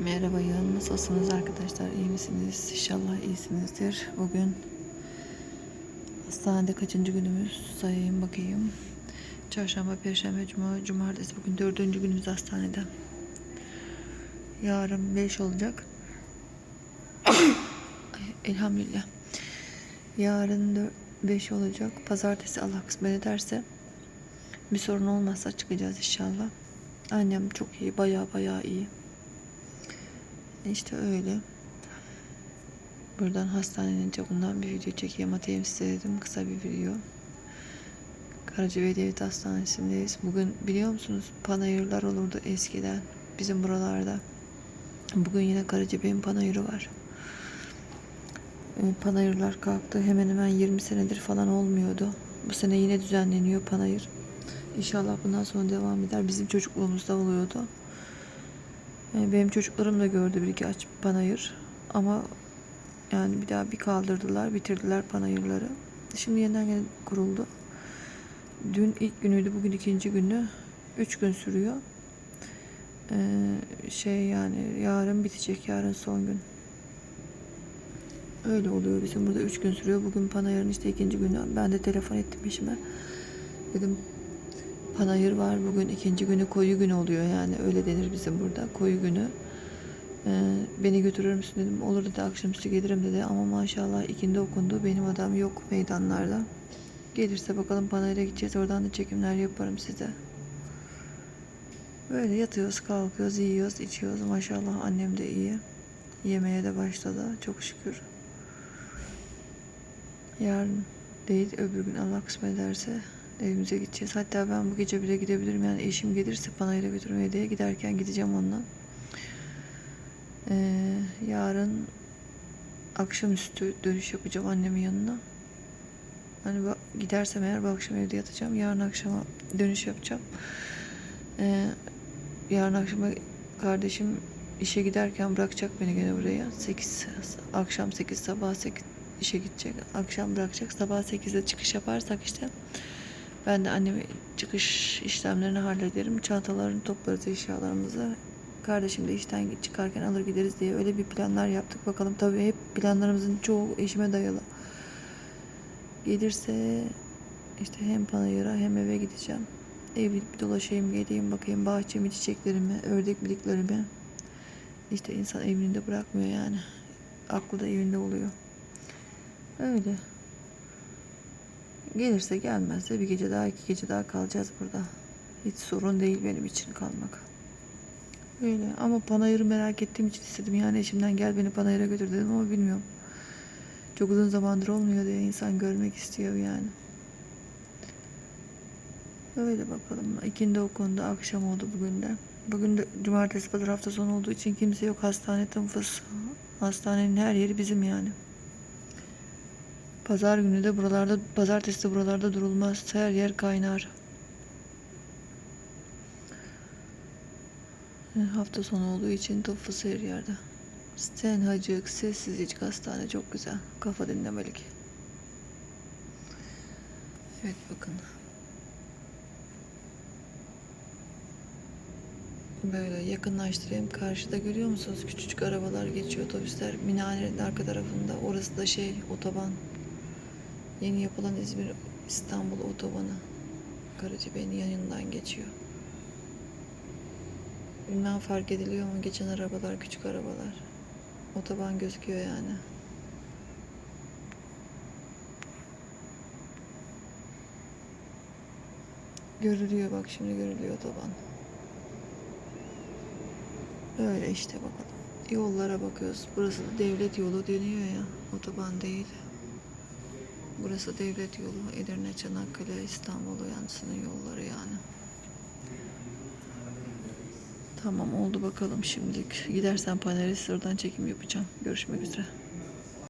Merhaba yarın nasılsınız arkadaşlar? İyi misiniz? İnşallah iyisinizdir. Bugün hastanede kaçıncı günümüz? Sayayım bakayım. Çarşamba perşembe cuma cumartesi. Bugün dördüncü günümüz hastanede. Yarın beş olacak? Elhamdülillah. Yarın beş olacak. Pazartesi Allah kısmet ederse bir sorun olmazsa çıkacağız inşallah. Annem çok iyi baya baya iyi işte öyle. Buradan hastanenin çapından bir video çekeyim atayım size dedim. Kısa bir video. Karacabey Devlet Hastanesi'ndeyiz. Bugün biliyor musunuz panayırlar olurdu eskiden bizim buralarda. Bugün yine Karacabey'in panayırı var. Ee, Panayırlar kalktı. Hemen hemen 20 senedir falan olmuyordu. Bu sene yine düzenleniyor panayır. İnşallah bundan sonra devam eder. Bizim çocukluğumuzda oluyordu. Yani benim çocuklarım da gördü bir iki aç panayır. Ama yani bir daha bir kaldırdılar, bitirdiler panayırları. Şimdi yeniden yine kuruldu. Dün ilk günüydü, bugün ikinci günü. Üç gün sürüyor. Ee, şey yani yarın bitecek, yarın son gün. Öyle oluyor bizim burada üç gün sürüyor. Bugün panayırın işte ikinci günü. Ben de telefon ettim eşime. Dedim Panayır var. Bugün ikinci günü koyu günü oluyor yani. Öyle denir bizim burada. Koyu günü. Ee, beni götürür müsün dedim. Olur dedi. Akşamüstü gelirim dedi. Ama maşallah ikindi okundu. Benim adam yok meydanlarda. Gelirse bakalım Panayır'a gideceğiz. Oradan da çekimler yaparım size. Böyle yatıyoruz kalkıyoruz yiyoruz içiyoruz. Maşallah annem de iyi. Yemeğe de başladı. Çok şükür. Yarın değil öbür gün. Allah kısmet ederse evimize gideceğiz. Hatta ben bu gece bile gidebilirim. Yani eşim gelirse panayır'a götürmeye diye giderken gideceğim onunla. Ee, yarın akşamüstü dönüş yapacağım annemin yanına. Hani gidersem eğer bu akşam evde yatacağım. Yarın akşama dönüş yapacağım. Ee, yarın akşama kardeşim işe giderken bırakacak beni gene buraya. 8 akşam 8 sabah 8 işe gidecek. Akşam bırakacak. Sabah 8'de çıkış yaparsak işte ben de anneme çıkış işlemlerini hallederim. Çantalarını toplarız eşyalarımızı. Kardeşim de işten çıkarken alır gideriz diye öyle bir planlar yaptık. Bakalım tabii hep planlarımızın çoğu eşime dayalı. Gelirse işte hem panayıra hem eve gideceğim. Evli bir dolaşayım geleyim bakayım bahçemi, çiçeklerimi, ördek biriklerimi. İşte insan evinde bırakmıyor yani. Aklı da evinde oluyor. Öyle. Gelirse gelmezse bir gece daha iki gece daha kalacağız burada. Hiç sorun değil benim için kalmak. Öyle ama panayırı merak ettiğim için istedim. Yani eşimden gel beni panayıra götür dedim ama bilmiyorum. Çok uzun zamandır olmuyor diye insan görmek istiyor yani. Öyle bakalım. İkindi okundu. Akşam oldu bugün de. Bugün de cumartesi pazar hafta sonu olduğu için kimse yok. Hastane tınfıs. Hastanenin her yeri bizim yani. Pazar günü de buralarda, pazartesi de buralarda durulmaz. Her yer kaynar. E, Hafta sonu olduğu için tıffıs her yerde. Tenhacık, sessizlik hastane çok güzel. Kafa dinlemelik. Evet bakın. Böyle yakınlaştırayım. Karşıda görüyor musunuz? Küçücük arabalar geçiyor, otobüsler. Minarenin arka tarafında. Orası da şey, otoban. Yeni yapılan İzmir İstanbul otobanı. Karacabey'in yanından geçiyor. Bilmem fark ediliyor mu geçen arabalar, küçük arabalar. Otoban gözüküyor yani. Görülüyor bak şimdi görülüyor otoban. Öyle işte bakalım. Yollara bakıyoruz. Burası devlet yolu deniyor ya. Otoban değil. Burası devlet yolu. Edirne, Çanakkale, İstanbul yansının yolları yani. Tamam oldu bakalım şimdilik. Gidersen panelist oradan çekim yapacağım. Görüşmek üzere.